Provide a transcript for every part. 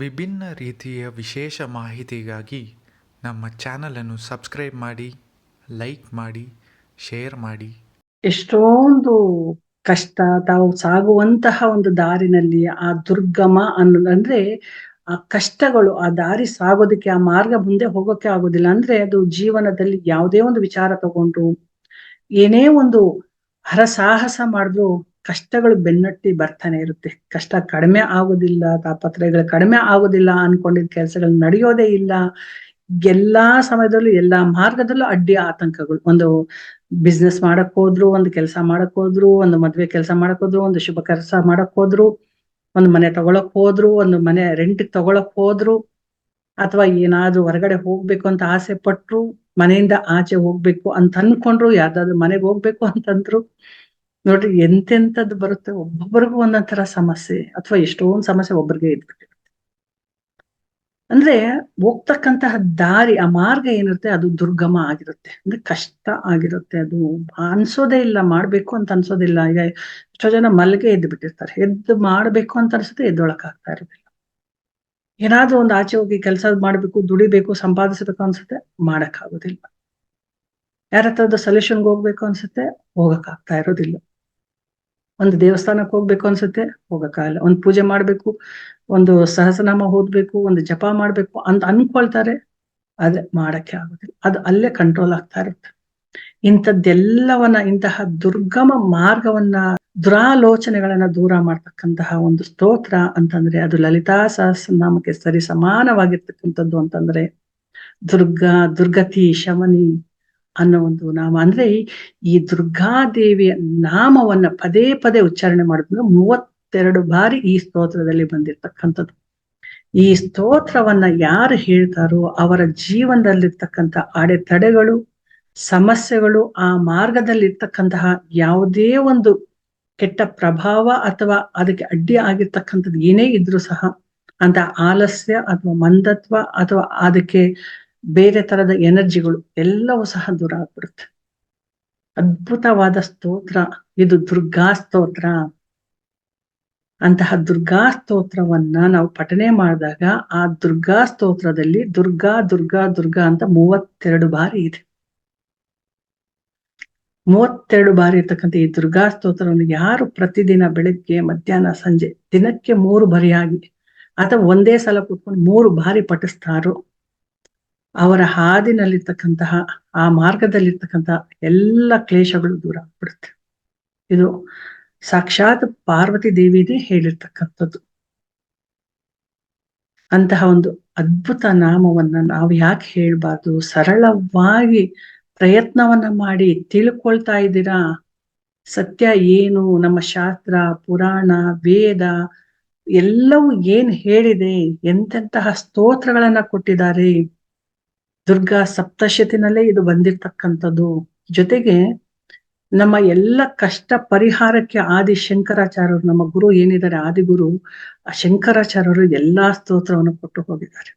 ವಿಭಿನ್ನ ರೀತಿಯ ವಿಶೇಷ ಮಾಹಿತಿಗಾಗಿ ನಮ್ಮ ಚಾನಲನ್ನು ಸಬ್ಸ್ಕ್ರೈಬ್ ಮಾಡಿ, ಲೈಕ್ ಮಾಡಿ, ಶೇರ್ ಮಾಡಿ. ಎಷ್ಟೊಂದು ಕಷ್ಟ, ತಾವು ಸಾಗುವಂತಹ ಒಂದು ದಾರಿನಲ್ಲಿ ಆ ದುರ್ಗಮ ಅನ್ನೋದಂದ್ರೆ ಆ ಕಷ್ಟಗಳು, ಆ ದಾರಿ ಸಾಗೋದಕ್ಕೆ, ಆ ಮಾರ್ಗ ಮುಂದೆ ಹೋಗೋಕೆ ಆಗೋದಿಲ್ಲ. ಅಂದ್ರೆ ಅದು ಜೀವನದಲ್ಲಿ ಯಾವುದೇ ಒಂದು ವಿಚಾರ ತಗೊಂಡ್ರು ಏನೇ ಒಂದು ಹರಸಾಹಸ ಮಾಡಿದ್ರು ಕಷ್ಟಗಳು ಬೆನ್ನಟ್ಟಿ ಬರ್ತಾನೆ ಇರುತ್ತೆ. ಕಷ್ಟ ಕಡಿಮೆ ಆಗೋದಿಲ್ಲ, ತಾಪತ್ರಯಗಳು ಕಡಿಮೆ ಆಗೋದಿಲ್ಲ ಅನ್ಕೊಂಡಿದ್ ಕೆಲಸಗಳು ನಡೆಯೋದೇ ಇಲ್ಲ. ಎಲ್ಲಾ ಸಮಯದಲ್ಲೂ, ಎಲ್ಲಾ ಮಾರ್ಗದಲ್ಲೂ ಅಡ್ಡಿ ಆತಂಕಗಳು. ಒಂದು ಬಿಸ್ನೆಸ್ ಮಾಡಕ್ ಹೋದ್ರು, ಒಂದು ಕೆಲಸ ಮಾಡಕ್ ಹೋದ್ರು, ಒಂದು ಮದ್ವೆ ಕೆಲಸ ಮಾಡಕ್ ಹೋದ್ರು, ಒಂದು ಶುಭ ಕೆಲಸ ಮಾಡಕ್ ಹೋದ್ರು, ಒಂದು ಮನೆ ತಗೊಳಕ್ ಹೋದ್ರು, ಒಂದು ಮನೆ ರೆಂಟ್ ತಗೊಳಕ್ ಹೋದ್ರು, ಅಥವಾ ಏನಾದ್ರೂ ಹೊರಗಡೆ ಹೋಗ್ಬೇಕು ಅಂತ ಆಸೆ ಪಟ್ರು, ಮನೆಯಿಂದ ಆಚೆ ಹೋಗ್ಬೇಕು ಅಂತ ಅನ್ಕೊಂಡ್ರು ಯಾವ್ದಾದ್ರು ಮನೆಗೆ ಹೋಗ್ಬೇಕು ಅಂತಂದ್ರು ನೋಡ್ರಿ ಎಂತೆಂತದ್ದು ಬರುತ್ತೆ ಒಬ್ಬೊಬ್ಬರಿಗೂ ಒಂದೊಂದ್ ಸಮಸ್ಯೆ ಅಥವಾ ಎಷ್ಟೊಂದ್ ಸಮಸ್ಯೆ ಒಬ್ಬರಿಗೆ ಇದ್ಬಿಟ್ಟಿರುತ್ತೆ. ಅಂದ್ರೆ ಹೋಗ್ತಕ್ಕಂತಹ ದಾರಿ, ಆ ಮಾರ್ಗ ಏನಿರುತ್ತೆ, ಅದು ದುರ್ಗಮ ಆಗಿರುತ್ತೆ. ಅಂದ್ರೆ ಕಷ್ಟ ಆಗಿರುತ್ತೆ, ಅದು ಅನ್ಸೋದೇ ಇಲ್ಲ, ಮಾಡ್ಬೇಕು ಅಂತ ಅನ್ಸೋದಿಲ್ಲ ಈಗ ಎಷ್ಟೋ ಜನ ಮಲ್ಗೆ ಎದ್ದು ಬಿಟ್ಟಿರ್ತಾರೆ ಎದ್ದು ಮಾಡ್ಬೇಕು ಅಂತ ಅನ್ಸುತ್ತೆ ಎದ್ದೊಳಕ್ ಆಗ್ತಾ ಇರೋದಿಲ್ಲ. ಏನಾದ್ರೂ ಒಂದು ಆಚೆ ಹೋಗಿ ಕೆಲಸ ಮಾಡ್ಬೇಕು, ದುಡಿಬೇಕು, ಸಂಪಾದಿಸ್ಬೇಕು ಅನ್ಸುತ್ತೆ ಮಾಡಕ್ ಆಗೋದಿಲ್ಲ ಯಾರ ಹತ್ರದ ಸೊಲ್ಯೂಷನ್ಗೆ ಹೋಗ್ಬೇಕು ಅನ್ಸುತ್ತೆ ಹೋಗಕ್ ಆಗ್ತಾ ಇರೋದಿಲ್ಲ. ಒಂದು ದೇವಸ್ಥಾನಕ್ಕೆ ಹೋಗ್ಬೇಕು ಅನ್ಸುತ್ತೆ, ಹೋಗಕ್ಕಾಗಲ್ಲ. ಒಂದು ಪೂಜೆ ಮಾಡ್ಬೇಕು, ಒಂದು ಸಹಸ್ರನಾಮ ಓದ್ಬೇಕು, ಒಂದು ಜಪ ಮಾಡ್ಬೇಕು ಅಂತ ಅನ್ಕೊಳ್ತಾರೆ ಆದ್ರೆ ಮಾಡಕ್ಕೆ ಆಗೋದಿಲ್ಲ. ಅದು ಅಲ್ಲೇ ಕಂಟ್ರೋಲ್ ಆಗ್ತಾ ಇರುತ್ತೆ. ಇಂಥದ್ದೆಲ್ಲವನ್ನ, ಇಂತಹ ದುರ್ಗಮ ಮಾರ್ಗವನ್ನ, ದುರಾಲೋಚನೆಗಳನ್ನ ದೂರ ಮಾಡ್ತಕ್ಕಂತಹ ಒಂದು ಸ್ತೋತ್ರ ಅಂತಂದ್ರೆ, ಅದು ಲಲಿತಾ ಸಹಸ್ರನಾಮಕ್ಕೆ ಸರಿ ಸಮಾನವಾಗಿರ್ತಕ್ಕಂಥದ್ದು ಅಂತಂದ್ರೆ, ದುರ್ಗಾ, ದುರ್ಗತಿ, ಶಮನಿ ಅನ್ನೋ ಒಂದು ನಾಮ. ಅಂದ್ರೆ ಈ ದುರ್ಗಾದೇವಿಯ ನಾಮವನ್ನ ಪದೇ ಪದೇ ಉಚ್ಚಾರಣೆ ಮಾಡಿದ್ರೆ ಮೂವತ್ತೆರಡು ಬಾರಿ ಈ ಸ್ತೋತ್ರದಲ್ಲಿ ಬಂದಿರ್ತಕ್ಕಂಥದ್ದು. ಈ ಸ್ತೋತ್ರವನ್ನ ಯಾರು ಹೇಳ್ತಾರೋ ಅವರ ಜೀವನದಲ್ಲಿರ್ತಕ್ಕಂಥ ಅಡೆತಡೆಗಳು, ಸಮಸ್ಯೆಗಳು, ಆ ಮಾರ್ಗದಲ್ಲಿರ್ತಕ್ಕಂತಹ ಯಾವುದೇ ಒಂದು ಕೆಟ್ಟ ಪ್ರಭಾವ ಅಥವಾ ಅದಕ್ಕೆ ಅಡ್ಡಿ ಆಗಿರ್ತಕ್ಕಂಥದ್ದು ಏನೇ ಇದ್ರೂ ಸಹ, ಅಂತ ಆಲಸ್ಯ ಅಥವಾ ಮಂದತ್ವ ಅಥವಾ ಅದಕ್ಕೆ ಬೇರೆ ತರದ ಎನರ್ಜಿಗಳು ಎಲ್ಲವೂ ಸಹ ದೂರ ಆಗ್ಬಿಡುತ್ತೆ. ಅದ್ಭುತವಾದ ಸ್ತೋತ್ರ. ಇದು ದುರ್ಗಾ ಸ್ತೋತ್ರ. ಅಂತಹ ದುರ್ಗಾ ಸ್ತೋತ್ರವನ್ನ ನಾವು ಪಠನೆ ಮಾಡಿದಾಗ ಆ ದುರ್ಗಾ ಸ್ತೋತ್ರದಲ್ಲಿ ದುರ್ಗಾ ದುರ್ಗಾ ದುರ್ಗಾ ಅಂತ ಮೂವತ್ತೆರಡು ಬಾರಿ ಇದೆ. ಮೂವತ್ತೆರಡು ಬಾರಿ ಇರ್ತಕ್ಕಂಥ ಈ ದುರ್ಗಾ ಸ್ತೋತ್ರವನ್ನು ಯಾರು ಪ್ರತಿದಿನ ಬೆಳಗ್ಗೆ, ಮಧ್ಯಾಹ್ನ, ಸಂಜೆ ದಿನಕ್ಕೆ ಮೂರು ಬರಿಯಾಗಿ ಅಥವಾ ಒಂದೇ ಸಲ ಕೂತ್ಕೊಂಡು ಮೂರು ಬಾರಿ ಪಠಿಸ್ತಾರೋ ಅವರ ಹಾದಿನಲ್ಲಿರ್ತಕ್ಕಂತಹ, ಆ ಮಾರ್ಗದಲ್ಲಿರ್ತಕ್ಕಂತಹ ಎಲ್ಲ ಕ್ಲೇಶಗಳು ದೂರ ಆಗ್ಬಿಡುತ್ತೆ. ಇದು ಸಾಕ್ಷಾತ್ ಪಾರ್ವತಿ ದೇವಿನೇ ಹೇಳಿರ್ತಕ್ಕಂಥದ್ದು. ಅಂತಹ ಒಂದು ಅದ್ಭುತ ನಾಮವನ್ನ ನಾವು ಯಾಕೆ ಹೇಳ್ಬಾರ್ದು? ಸರಳವಾಗಿ ಪ್ರಯತ್ನವನ್ನ ಮಾಡಿ ತಿಳ್ಕೊಳ್ತಾ ಇದ್ದೀರಾ? ಸತ್ಯ ಏನು? ನಮ್ಮ ಶಾಸ್ತ್ರ, ಪುರಾಣ, ವೇದ ಎಲ್ಲವೂ ಏನ್ ಹೇಳಿದೆ? ಎಂತೆಂತಹ ಸ್ತೋತ್ರಗಳನ್ನ ಕೊಟ್ಟಿದ್ದಾರೆ? ದುರ್ಗಾ ಸಪ್ತಶತಿನಲ್ಲೇ ಇದು ಬಂದಿರ್ತಕ್ಕಂಥದ್ದು. ಜೊತೆಗೆ ನಮ್ಮ ಎಲ್ಲ ಕಷ್ಟ ಪರಿಹಾರಕ್ಕೆ ಆದಿ ಶಂಕರಾಚಾರ್ಯರು, ನಮ್ಮ ಗುರು ಏನಿದ್ದಾರೆ, ಆದಿಗುರು, ಆ ಶಂಕರಾಚಾರ್ಯರು ಎಲ್ಲಾ ಸ್ತೋತ್ರವನ್ನು ಕೊಟ್ಟು ಹೋಗಿದ್ದಾರೆ.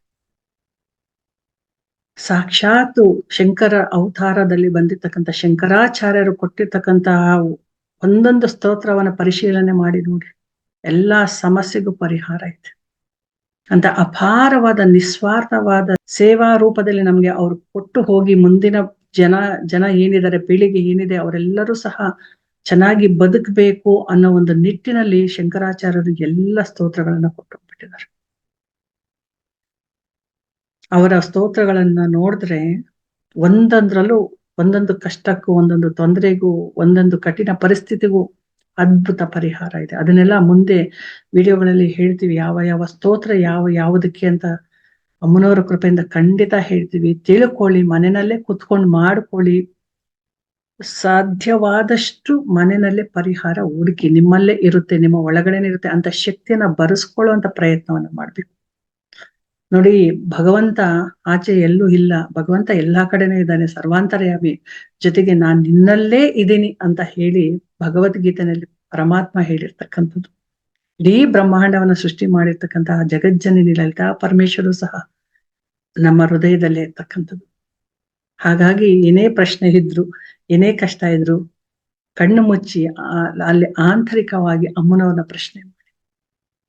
ಸಾಕ್ಷಾತ್ ಶಂಕರ ಅವತಾರದಲ್ಲಿ ಬಂದಿರ್ತಕ್ಕಂಥ ಶಂಕರಾಚಾರ್ಯರು ಕೊಟ್ಟಿರ್ತಕ್ಕಂತಹ ಒಂದೊಂದು ಸ್ತೋತ್ರವನ್ನ ಪರಿಶೀಲನೆ ಮಾಡಿ ನೋಡಿ. ಎಲ್ಲಾ ಸಮಸ್ಯೆಗೂ ಪರಿಹಾರ ಐತೆ. ಅಂತ ಅಪಾರವಾದ, ನಿಸ್ವಾರ್ಥವಾದ ಸೇವಾ ರೂಪದಲ್ಲಿ ನಮ್ಗೆ ಅವ್ರು ಕೊಟ್ಟು ಹೋಗಿ ಮುಂದಿನ ಜನ ಜನ ಏನಿದ್ದಾರೆ, ಪೀಳಿಗೆ ಏನಿದೆ, ಅವರೆಲ್ಲರೂ ಸಹ ಚೆನ್ನಾಗಿ ಬದುಕಬೇಕು ಅನ್ನೋ ಒಂದು ನಿಟ್ಟಿನಲ್ಲಿ ಶಂಕರಾಚಾರ್ಯರು ಎಲ್ಲ ಸ್ತೋತ್ರಗಳನ್ನ ಕೊಟ್ಟು ಬಿಟ್ಟಿದ್ದಾರೆ ಅವರ ಸ್ತೋತ್ರಗಳನ್ನ ನೋಡಿದ್ರೆ ಒಂದೊಂದ್ರಲ್ಲೂ ಒಂದೊಂದು ಕಷ್ಟಕ್ಕೂ, ಒಂದೊಂದು ತೊಂದರೆಗೂ, ಒಂದೊಂದು ಕಠಿಣ ಪರಿಸ್ಥಿತಿಗೂ ಅದ್ಭುತ ಪರಿಹಾರ ಇದೆ. ಅದನ್ನೆಲ್ಲ ಮುಂದೆ ವಿಡಿಯೋಗಳಲ್ಲಿ ಹೇಳ್ತೀವಿ. ಯಾವ ಯಾವ ಸ್ತೋತ್ರ, ಯಾವ ಯಾವುದಕ್ಕೆ ಅಂತ ಅಮ್ಮನವರ ಕೃಪೆಯಿಂದ ಖಂಡಿತ ಹೇಳ್ತೀವಿ. ತಿಳ್ಕೊಳ್ಳಿ, ಮನೆಯಲ್ಲೇ ಕುತ್ಕೊಂಡು ಮಾಡ್ಕೊಳ್ಳಿ. ಸಾಧ್ಯವಾದಷ್ಟು ಮನೆಯಲ್ಲೇ ಪರಿಹಾರ ಹುಡುಕಿ, ನಿಮ್ಮಲ್ಲೇ ಇರುತ್ತೆ, ನಿಮ್ಮ ಒಳಗಡೆನೆ ಇರುತ್ತೆ, ಅಂತ ಶಕ್ತಿಯನ್ನ ಬರೆಸ್ಕೊಳ್ಳುವಂತ ಪ್ರಯತ್ನವನ್ನ ಮಾಡ್ಬೇಕು. ನೋಡಿ, ಭಗವಂತ ಆಚೆ ಎಲ್ಲೂ ಇಲ್ಲ. ಭಗವಂತ ಎಲ್ಲಾ ಕಡೆನೂ ಇದ್ದಾನೆ. ಸರ್ವಾಂತರ್ಯಾಮಿ. ಜೊತೆಗೆ ನಾನ್ ನಿನ್ನಲ್ಲೇ ಇದ್ದೀನಿ ಅಂತ ಹೇಳಿ ಭಗವದ್ಗೀತೆನಲ್ಲಿ ಪರಮಾತ್ಮ ಹೇಳಿರ್ತಕ್ಕಂಥದ್ದು. ಇಡೀ ಬ್ರಹ್ಮಾಂಡವನ್ನ ಸೃಷ್ಟಿ ಮಾಡಿರ್ತಕ್ಕಂತಹ ಜಗಜ್ಜನನಿ ಲಲಿತಾ ಪರಮೇಶ್ವರು ಸಹ ನಮ್ಮ ಹೃದಯದಲ್ಲೇ ಇರ್ತಕ್ಕಂಥದ್ದು. ಹಾಗಾಗಿ ಏನೇ ಪ್ರಶ್ನೆ ಇದ್ರು, ಏನೇ ಕಷ್ಟ ಇದ್ರು, ಕಣ್ಣು ಮುಚ್ಚಿ ಅಲ್ಲಿ ಆಂತರಿಕವಾಗಿ ಅಮ್ಮನವನ ಪ್ರಶ್ನೆ ಮಾಡಿ.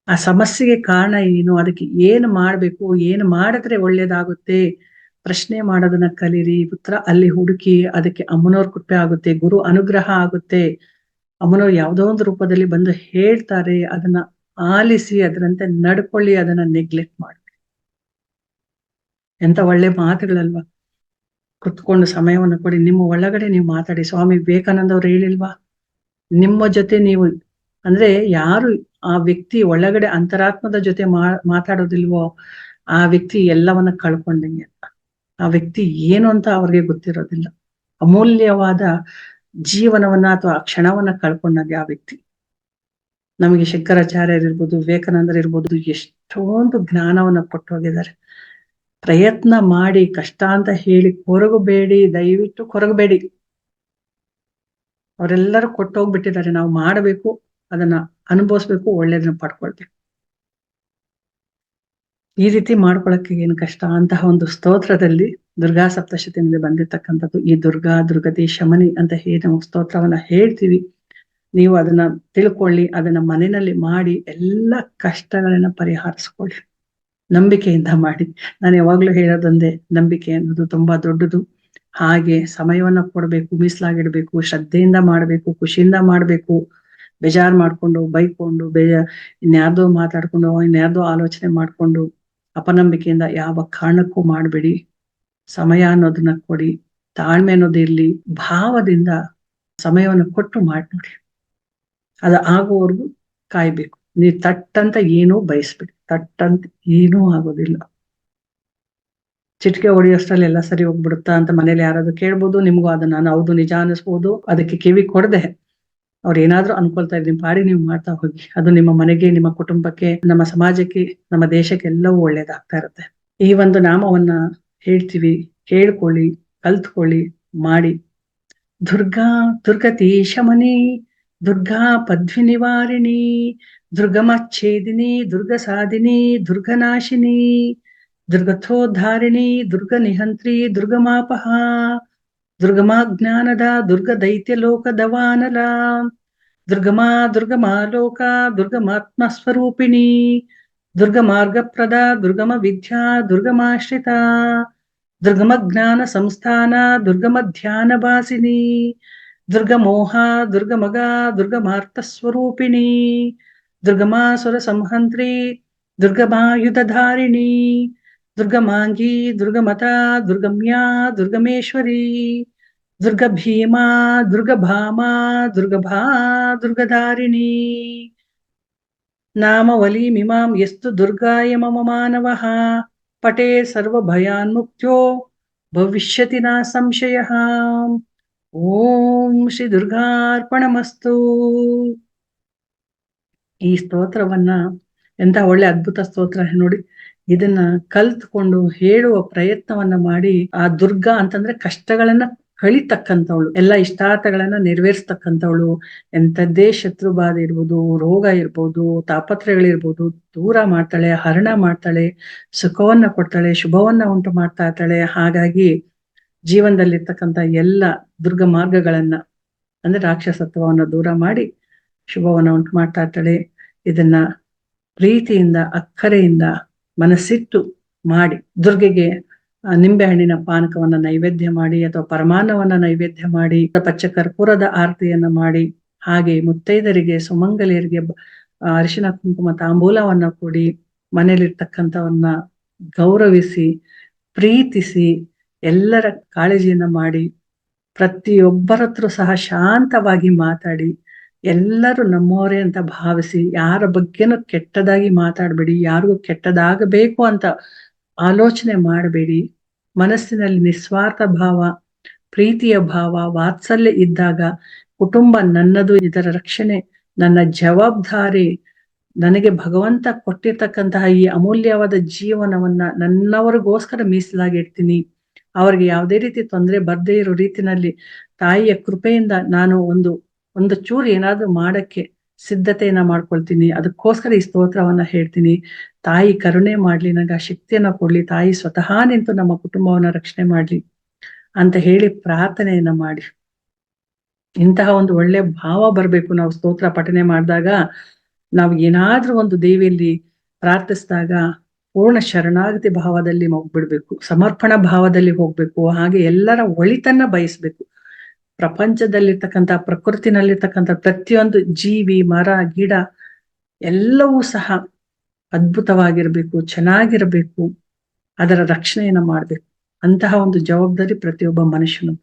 ಆ ಸಮಸ್ಯೆಗೆ ಕಾರಣ ಏನು? ಅದಕ್ಕೆ ಏನು ಮಾಡ್ಬೇಕು? ಏನು ಮಾಡಿದ್ರೆ ಒಳ್ಳೇದಾಗುತ್ತೆ? ಪ್ರಶ್ನೆ ಮಾಡೋದನ್ನ ಕಲೀರಿ. ಉತ್ತರ ಅಲ್ಲಿ ಹುಡುಕಿ ಅದಕ್ಕೆ ಅಮ್ಮನವ್ರ ಕೃಪೆ ಆಗುತ್ತೆ. ಗುರು ಅನುಗ್ರಹ ಆಗುತ್ತೆ. ಅಮ್ಮನವ್ರು ಯಾವುದೋ ಒಂದು ರೂಪದಲ್ಲಿ ಬಂದು ಹೇಳ್ತಾರೆ. ಅದನ್ನ ಆಲಿಸಿ, ಅದರಂತೆ ನಡ್ಕೊಳ್ಳಿ, ಅದನ್ನ ನೆಗ್ಲೆಕ್ಟ್ ಮಾಡಿ ಎಂತ ಒಳ್ಳೆ ಮಾತುಗಳಲ್ವಾ? ಕುತ್ಕೊಂಡು ಸಮಯವನ್ನು ಕೊಡಿ. ನಿಮ್ಮ ಒಳಗಡೆ ನೀವು ಮಾತಾಡಿ. ಸ್ವಾಮಿ ವಿವೇಕಾನಂದ ಅವ್ರು ಹೇಳಿಲ್ವಾ? ನಿಮ್ಮ ಜೊತೆ ನೀವು, ಅಂದ್ರೆ ಯಾರು ಆ ವ್ಯಕ್ತಿ ಒಳಗಡೆ ಅಂತರಾತ್ಮದ ಜೊತೆ ಮಾ, ಮಾತಾಡೋದಿಲ್ವೋ, ಆ ವ್ಯಕ್ತಿ ಎಲ್ಲವನ್ನ ಕಳ್ಕೊಂಡಂಗೆ. ಆ ವ್ಯಕ್ತಿ ಏನು ಅಂತ ಅವ್ರಿಗೆ ಗೊತ್ತಿರೋದಿಲ್ಲ. ಅಮೂಲ್ಯವಾದ ಜೀವನವನ್ನ ಅಥವಾ ಕ್ಷಣವನ್ನ ಕಳ್ಕೊಂಡಂಗೆ ಆ ವ್ಯಕ್ತಿ. ನಮಗೆ ಶಂಕರಾಚಾರ್ಯರಿರ್ಬೋದು ವಿವೇಕಾನಂದರ್ ಇರ್ಬೋದು, ಎಷ್ಟೊಂದು ಜ್ಞಾನವನ್ನ ಕೊಟ್ಟು ಹೋಗಿದ್ದಾರೆ ಪ್ರಯತ್ನ ಮಾಡಿ, ಕಷ್ಟ ಅಂತ ಹೇಳಿ ಕೊರಗಬೇಡಿ, ದಯವಿಟ್ಟು ಕೊರಗಬೇಡಿ. ಅವರೆಲ್ಲರೂ ಕೊಟ್ಟೋಗ್ಬಿಟ್ಟಿದ್ದಾರೆ. ನಾವು ಮಾಡಬೇಕು, ಅದನ್ನ ಅನುಭವಿಸ್ಬೇಕು, ಒಳ್ಳೇದನ್ನ ಪಡ್ಕೊಳ್ಬೇಕು. ಈ ರೀತಿ ಮಾಡ್ಕೊಳಕ್ಕೆ ಏನು ಕಷ್ಟ? ಅಂತಹ ಒಂದು ಸ್ತೋತ್ರದಲ್ಲಿ ದುರ್ಗಾ ಸಪ್ತಶತಿಯಿಂದ ಬಂದಿರ್ತಕ್ಕಂಥದ್ದು ಈ ದುರ್ಗಾ ದುರ್ಗತಿ ಶಮನಿ ಅಂತ ಹೇಳಿ ನಾವು ಸ್ತೋತ್ರವನ್ನ ಹೇಳ್ತೀವಿ. ನೀವು ಅದನ್ನ ತಿಳ್ಕೊಳ್ಳಿ, ಅದನ್ನ ಮನೆಯಲ್ಲಿ ಮಾಡಿ ಎಲ್ಲ ಕಷ್ಟಗಳನ್ನ ಪರಿಹರಿಸ್ಕೊಳ್ಳಿ. ನಂಬಿಕೆಯಿಂದ ಮಾಡಿ. ನಾನು ಯಾವಾಗ್ಲೂ ಹೇಳೋದೊಂದೇ, ನಂಬಿಕೆ ಅನ್ನೋದು ತುಂಬಾ ದೊಡ್ಡದು. ಹಾಗೆ ಸಮಯವನ್ನ ಕೊಡ್ಬೇಕು, ಮೀಸಲಾಗಿಡ್ಬೇಕು, ಶ್ರದ್ಧೆಯಿಂದ ಮಾಡ್ಬೇಕು, ಖುಷಿಯಿಂದ ಮಾಡ್ಬೇಕು. ಬೇಜಾರ್ ಮಾಡ್ಕೊಂಡು, ಬೈಕೊಂಡು, ಬೇಜ, ಇನ್ಯಾರ್ದೋ ಮಾತಾಡ್ಕೊಂಡು, ಇನ್ಯಾರ್ದೋ ಆಲೋಚನೆ ಮಾಡ್ಕೊಂಡು ಅಪನಂಬಿಕೆಯಿಂದ ಯಾವ ಕಾರಣಕ್ಕೂ ಮಾಡಬೇಡಿ. ಸಮಯ ಅನ್ನೋದನ್ನ ಕೊಡಿ. ತಾಳ್ಮೆ ಅನ್ನೋದು ಇರ್ಲಿ. ಭಾವದಿಂದ ಸಮಯವನ್ನು ಕೊಟ್ಟು ಮಾಡಿ ಅದು ಆಗೋವರೆಗೂ ಕಾಯ್ಬೇಕು. ನೀವು ತಟ್ಟಂತ ಏನೂ ಬಯಸ್ಬಿಡಿ. ತಟ್ಟಂತ ಏನೂ ಆಗೋದಿಲ್ಲ. ಚಿಟಿಕೆ ಹೊಡೆಯೋಷ್ಟ್ರಲ್ಲಿ ಎಲ್ಲ ಸರಿ ಹೋಗ್ಬಿಡುತ್ತಾ ಅಂತ ಮನೇಲಿ ಯಾರಾದ್ರೂ ಕೇಳ್ಬೋದು, ನಿಮ್ಗೂ ಅದನ್ನ ನಾನು ಹೌದು ನಿಜ ಅನಿಸ್ಬೋದು ಅದಕ್ಕೆ ಕಿವಿ ಕೊಡದೆ. ಅವ್ರು ಏನಾದ್ರೂ ಅನ್ಕೊಳ್ತಾ ಇದ್ದೀನಿ ಪಾಡಿ ನೀವು ಮಾಡ್ತಾ ಹೋಗಿ. ಅದು ನಿಮ್ಮ ಮನೆಗೆ, ನಿಮ್ಮ ಕುಟುಂಬಕ್ಕೆ, ನಮ್ಮ ಸಮಾಜಕ್ಕೆ, ನಮ್ಮ ದೇಶಕ್ಕೆ ಎಲ್ಲವೂ ಒಳ್ಳೇದಾಗ್ತಾ ಇರುತ್ತೆ. ಈ ಒಂದು ನಾಮವನ್ನ ಹೇಳ್ತೀವಿ ಕೇಳ್ಕೊಳ್ಳಿ ಕಲ್ತ್ಕೊಳ್ಳಿ, ಮಾಡಿ. ದುರ್ಗಾ ದುರ್ಗತೀಶಮನಿ ದುರ್ಗಾ ಪದ್ವಿ ನಿವಾರಿಣಿ ದುರ್ಗಮಚ್ಛೇದಿನಿ ದುರ್ಗ ಸಾಧಿನಿ ದುರ್ಗನಾಶಿನಿ ದುರ್ಗಥೋದ್ಧಾರಿಣಿ ದುರ್ಗ ನಿಹಂತ್ರಿ ದುರ್ಗಮಾಪಹ దుర్గమా జ్ఞానదా దుర్గ దైత్యలోక దవానలా. దుర్గమా దుర్గమాలోక దుర్గమాత్మస్వరూపిణి దుర్గమార్గప్రద దుర్గమ విద్యా దుర్గమాశ్రిత. దుర్గమ జ్ఞాన సంస్థాన దుర్గమ ధ్యాన భాసిని దుర్గమోహ దుర్గమగ దుర్గమార్తస్వరూపిణి దుర్గమాసుర సంహంత్రి దుర్గమాయుధారిణి ದುರ್ಗಮಾಂಗಿ, ದುರ್ಗಮತ, ದುರ್ಗಮ್ಯಾ, ದುರ್ಗಮೇಶ್ವರಿ ದುರ್ಗ ಭೀಮಾ ದುರ್ಗಭಾಮ, ದುರ್ಗಭಾ, ದುರ್ಗಧಾರಿಣಿ. ನಾಮವಲಿ ಮಿಮಾಂ ಎಸ್ತು ದುರ್ಗಾಯ ಮಮ ಮಾನವಃ. ಪಟೇ ಸರ್ವ ಭಯಾನ್ಮುಕ್ತ್ಯೋ ಭವಿಷ್ಯತಿ ನಾ ಸಂಶಯ. ಓಂ ಶ್ರೀ ದುರ್ಗಾರ್ಪಣಮಸ್ತು. ಈ ಸ್ತೋತ್ರವನ್ನ ಎಂತ ಒಳ್ಳೆ ಅದ್ಭುತ ಸ್ತೋತ್ರ ನೋಡಿ. ಇದನ್ನ ಕಲ್ತ್ಕೊಂಡು ಹೇಳುವ ಪ್ರಯತ್ನವನ್ನ ಮಾಡಿ ಆ ದುರ್ಗ ಅಂತಂದ್ರೆ ಕಷ್ಟಗಳನ್ನ ಕಳಿತಕ್ಕಂಥವಳು, ಎಲ್ಲ ಇಷ್ಟಾರ್ಥಗಳನ್ನ ನೆರವೇರಿಸ್ತಕ್ಕಂಥವಳು. ಎಂಥದ್ದೇ ಶತ್ರು ಬಾಧೆ ಇರ್ಬೋದು, ರೋಗ ಇರ್ಬೋದು ತಾಪತ್ರಗಳಿರ್ಬೋದು ದೂರ ಮಾಡ್ತಾಳೆ, ಹರಣ ಮಾಡ್ತಾಳೆ, ಸುಖವನ್ನ ಕೊಡ್ತಾಳೆ, ಶುಭವನ್ನ ಉಂಟು ಮಾಡ್ತಾ ಇರ್ತಾಳೆ. ಹಾಗಾಗಿ ಜೀವನದಲ್ಲಿರ್ತಕ್ಕಂಥ ಎಲ್ಲ ದುರ್ಗ ಮಾರ್ಗಗಳನ್ನ, ಅಂದ್ರೆ ರಾಕ್ಷಸತ್ವವನ್ನ ದೂರ ಮಾಡಿ ಶುಭವನ್ನ ಉಂಟು ಮಾಡ್ತಾ ಇರ್ತಾಳೆ. ಇದನ್ನ ಪ್ರೀತಿಯಿಂದ, ಅಕ್ಕರೆಯಿಂದ ಮನಸ್ಸಿಟ್ಟು ಮಾಡಿ, ದುರ್ಗೆಗೆ ನಿಂಬೆ ಹಣ್ಣಿನ ಪಾನಕವನ್ನ ನೈವೇದ್ಯ ಮಾಡಿ ಅಥವಾ ಪರಮಾನ್ನವನ್ನ ನೈವೇದ್ಯ ಮಾಡಿ, ಪಚ್ಚ ಕರ್ಪೂರದ ಆರತಿಯನ್ನ ಮಾಡಿ, ಹಾಗೆ ಮುತ್ತೈದರಿಗೆ ಸುಮಂಗಲಿಯರಿಗೆ ಅರಿಶಿನ, ಕುಂಕುಮ, ತಾಂಬೂಲವನ್ನ ಕೊಡಿ, ಮನೆಯಲ್ಲಿರ್ತಕ್ಕಂಥವನ್ನ ಗೌರವಿಸಿ, ಪ್ರೀತಿಸಿ, ಎಲ್ಲರ ಕಾಳಜಿಯನ್ನ ಮಾಡಿ, ಪ್ರತಿಯೊಬ್ಬರತ್ರ ಸಹ ಶಾಂತವಾಗಿ ಮಾತಾಡಿ ಎಲ್ಲರೂ ನಮ್ಮವರೇ ಅಂತ ಭಾವಿಸಿ, ಯಾರ ಬಗ್ಗೆನೂ ಕೆಟ್ಟದಾಗಿ ಮಾತಾಡಬೇಡಿ, ಯಾರಿಗೂ ಕೆಟ್ಟದಾಗಬೇಕು ಅಂತ ಆಲೋಚನೆ ಮಾಡಬೇಡಿ. ಮನಸ್ಸಿನಲ್ಲಿ ನಿಸ್ವಾರ್ಥ ಭಾವ, ಪ್ರೀತಿಯ ಭಾವ, ವಾತ್ಸಲ್ಯ ಇದ್ದಾಗ ಕುಟುಂಬ ನನ್ನದು, ಇದರ ರಕ್ಷಣೆ, ನನ್ನ ಜವಾಬ್ದಾರಿ, ನನಗೆ ಭಗವಂತ ಕೊಟ್ಟಿರ್ತಕ್ಕಂತಹ ಈ ಅಮೂಲ್ಯವಾದ ಜೀವನವನ್ನ ನನ್ನವರಿಗೋಸ್ಕರ ಮೀಸಲಾಗಿ ಇಡ್ತೀನಿ. ಅವ್ರಿಗೆ ಯಾವುದೇ ರೀತಿ ತೊಂದರೆ ಬರದೇ ಇರೋ ರೀತಿನಲ್ಲಿ ತಾಯಿಯ ಕೃಪೆಯಿಂದ ನಾನು ಒಂದು ಒಂದು ಚೂರು ಏನಾದ್ರೂ ಮಾಡಕ್ಕೆ ಸಿದ್ಧತೆಯನ್ನ ಮಾಡ್ಕೊಳ್ತೀನಿ. ಅದಕ್ಕೋಸ್ಕರ ಈ ಸ್ತೋತ್ರವನ್ನ ಹೇಳ್ತೀನಿ. ತಾಯಿ ಕರುಣೆ ಮಾಡ್ಲಿ ನನಗೆ ಆ ಶಕ್ತಿಯನ್ನ ಕೊಡ್ಲಿ, ತಾಯಿ ಸ್ವತಃ ನಿಂತು ನಮ್ಮ ಕುಟುಂಬವನ್ನ ರಕ್ಷಣೆ ಮಾಡ್ಲಿ ಅಂತ ಹೇಳಿ ಪ್ರಾರ್ಥನೆಯನ್ನ ಮಾಡಿ. ಇಂತಹ ಒಂದು ಒಳ್ಳೆ ಭಾವ ಬರ್ಬೇಕು. ನಾವು ಸ್ತೋತ್ರ ಪಠನೆ ಮಾಡಿದಾಗ ನಾವು ಏನಾದ್ರೂ ಒಂದು ದೇವಿಯಲ್ಲಿ ಪ್ರಾರ್ಥಿಸಿದಾಗ ಪೂರ್ಣ ಶರಣಾಗತಿ ಭಾವದಲ್ಲಿ ಹೋಗ್ಬಿಡ್ಬೇಕು ಸಮರ್ಪಣಾ ಭಾವದಲ್ಲಿ ಹೋಗ್ಬೇಕು. ಹಾಗೆ ಎಲ್ಲರ ಒಳಿತನ್ನ ಬಯಸ್ಬೇಕು. ಪ್ರಪಂಚದಲ್ಲಿರ್ತಕ್ಕಂಥ, ಪ್ರಕೃತಿನಲ್ಲಿರ್ತಕ್ಕಂಥ ಪ್ರತಿಯೊಂದು ಜೀವಿ, ಮರ, ಗಿಡ ಎಲ್ಲವೂ ಸಹ ಅದ್ಭುತವಾಗಿರ್ಬೇಕು, ಚೆನ್ನಾಗಿರ್ಬೇಕು. ಅದರ ರಕ್ಷಣೆಯನ್ನ ಮಾಡ್ಬೇಕು. ಅಂತಹ ಒಂದು ಜವಾಬ್ದಾರಿ ಪ್ರತಿಯೊಬ್ಬ ಮನುಷ್ಯನು.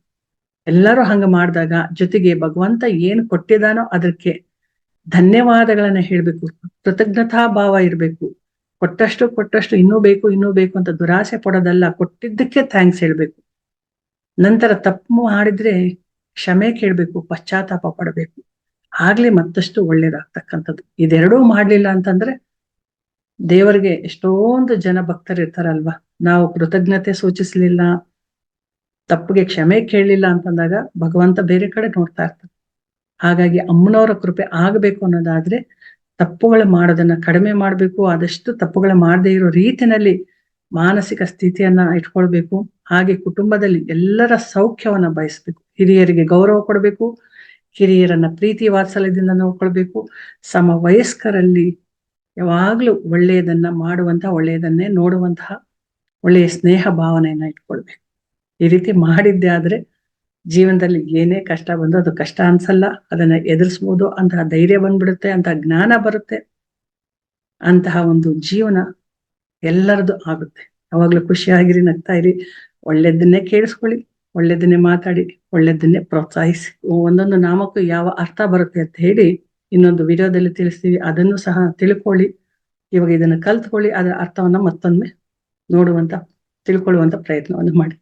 ಎಲ್ಲರೂ ಹಂಗ ಮಾಡಿದಾಗ ಜೊತೆಗೆ ಭಗವಂತ ಏನು ಕೊಟ್ಟಿದಾನೋ ಅದಕ್ಕೆ ಧನ್ಯವಾದಗಳನ್ನ ಹೇಳ್ಬೇಕು. ಕೃತಜ್ಞತಾ ಭಾವ ಇರ್ಬೇಕು. ಕೊಟ್ಟಷ್ಟು ಕೊಟ್ಟಷ್ಟು ಇನ್ನೂ ಬೇಕು ಇನ್ನೂ ಬೇಕು ಅಂತ ದುರಾಸೆ ಪಡೋದಲ್ಲ, ಕೊಟ್ಟಿದ್ದಕ್ಕೆ ಥ್ಯಾಂಕ್ಸ್ ಹೇಳ್ಬೇಕು. ನಂತರ ತಪ್ಪು ಮಾಡಿದ್ರೆ ಕ್ಷಮೆ ಕೇಳ್ಬೇಕು, ಪಶ್ಚಾತ್ತಾಪ ಪಡಬೇಕು, ಆಗ್ಲೇ ಮತ್ತಷ್ಟು ಒಳ್ಳೇದಾಗ್ತಕ್ಕಂಥದ್ದು. ಇದೆರಡೂ ಮಾಡ್ಲಿಲ್ಲ ಅಂತಂದ್ರೆ ದೇವರಿಗೆ ಎಷ್ಟೊಂದು ಜನ ಭಕ್ತರು ಇರ್ತಾರಲ್ವಾ? ನಾವು ಕೃತಜ್ಞತೆ ಸೂಚಿಸ್ಲಿಲ್ಲ, ತಪ್ಪಿಗೆ ಕ್ಷಮೆ ಕೇಳಲಿಲ್ಲ ಅಂತಂದಾಗ ಭಗವಂತ ಬೇರೆ ಕಡೆ ನೋಡ್ತಾ ಇರ್ತಾರೆ ಹಾಗಾಗಿ ಅಮ್ಮನವರ ಕೃಪೆ ಆಗಬೇಕು ಅನ್ನೋದಾದ್ರೆ ತಪ್ಪುಗಳು ಮಾಡೋದನ್ನ ಕಡಿಮೆ ಮಾಡಬೇಕು, ಆದಷ್ಟು ತಪ್ಪುಗಳು ಮಾಡದೇ ಇರೋ ರೀತಿನಲ್ಲಿ ಮಾನಸಿಕ ಸ್ಥಿತಿಯನ್ನ ಇಟ್ಕೊಳ್ಬೇಕು, ಹಾಗೆ ಕುಟುಂಬದಲ್ಲಿ ಎಲ್ಲರ ಸೌಖ್ಯವನ್ನ ಬಯಸ್ಬೇಕು. ಹಿರಿಯರಿಗೆ ಗೌರವ ಕೊಡಬೇಕು, ಹಿರಿಯರನ್ನ ಪ್ರೀತಿ ವಾತ್ಸಲ್ಯದಿಂದ ನೋಡ್ಕೊಳ್ಬೇಕು. ಸಮ ವಯಸ್ಕರಲ್ಲಿ ಯಾವಾಗ್ಲೂ ಒಳ್ಳೆಯದನ್ನ ಮಾಡುವಂತಹ ಒಳ್ಳೆಯದನ್ನೇ ನೋಡುವಂತಹ ಒಳ್ಳೆಯ ಸ್ನೇಹ ಭಾವನೆಯನ್ನ ಇಟ್ಕೊಳ್ಬೇಕು. ಈ ರೀತಿ ಮಾಡಿದ್ದೆ ಆದ್ರೆ ಜೀವನದಲ್ಲಿ ಏನೇ ಕಷ್ಟ ಬಂದು ಅದು ಕಷ್ಟ ಅನ್ಸಲ್ಲ, ಅದನ್ನ ಎದುರಿಸ್ಬೋದು, ಅಂತಹ ಧೈರ್ಯ ಬಂದ್ಬಿಡುತ್ತೆ, ಅಂತಹ ಜ್ಞಾನ ಬರುತ್ತೆ, ಅಂತಹ ಒಂದು ಜೀವನ ಎಲ್ಲರದು ಆಗುತ್ತೆ. ಯಾವಾಗ್ಲೂ ಖುಷಿಯಾಗಿರಿ, ನಗ್ತಾ ಇರಿ ಒಳ್ಳೆದನ್ನೇ ಕೇಳಿಸ್ಕೊಳ್ಳಿ. ಒಳ್ಳೆದನ್ನೇ ಮಾತಾಡಿ, ಒಳ್ಳೆದನ್ನೇ ಪ್ರೋತ್ಸಾಹಿಸಿ. ಒಂದೊಂದು ನಾಮಕ್ಕೂ ಯಾವ ಅರ್ಥ ಬರುತ್ತೆ ಅಂತ ಹೇಳಿ ಇನ್ನೊಂದು ವಿಡಿಯೋದಲ್ಲಿ ತಿಳಿಸ್ತೀವಿ. ಅದನ್ನು ಸಹ ತಿಳ್ಕೊಳ್ಳಿ. ಇವಾಗ ಇದನ್ನ ಕಲ್ತ್ಕೊಳ್ಳಿ. ಅದರ ಅರ್ಥವನ್ನ ಮತ್ತೊಮ್ಮೆ ನೋಡುವಂತ, ತಿಳ್ಕೊಳ್ಳುವಂತ ಪ್ರಯತ್ನವನ್ನು ಮಾಡಿ.